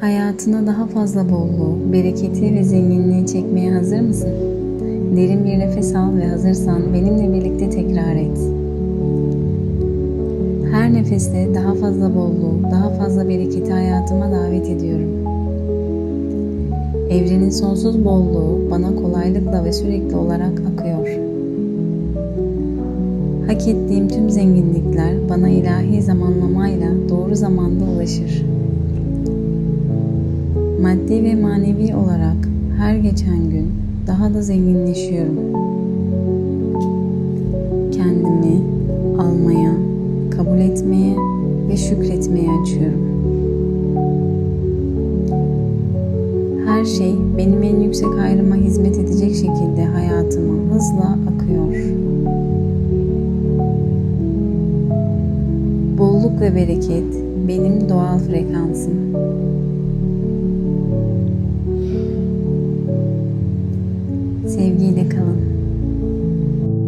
Hayatına daha fazla bolluğu, bereketi ve zenginliği çekmeye hazır mısın? Derin bir nefes al ve hazırsan benimle birlikte tekrar et. Her nefeste daha fazla bolluğu, daha fazla bereketi hayatıma davet ediyorum. Evrenin sonsuz bolluğu bana kolaylıkla ve sürekli olarak akıyor. Hak ettiğim tüm zenginlikler bana ilahi zamanlamayla doğru zamanda ulaşır. Maddi ve manevi olarak her geçen gün daha da zenginleşiyorum. Kendimi almaya, kabul etmeye ve şükretmeye açıyorum. Her şey benim en yüksek hayrıma hizmet edecek şekilde hayatıma hızla akıyor. Bolluk ve bereket benim doğal frekansım. Sevgiyle kalın.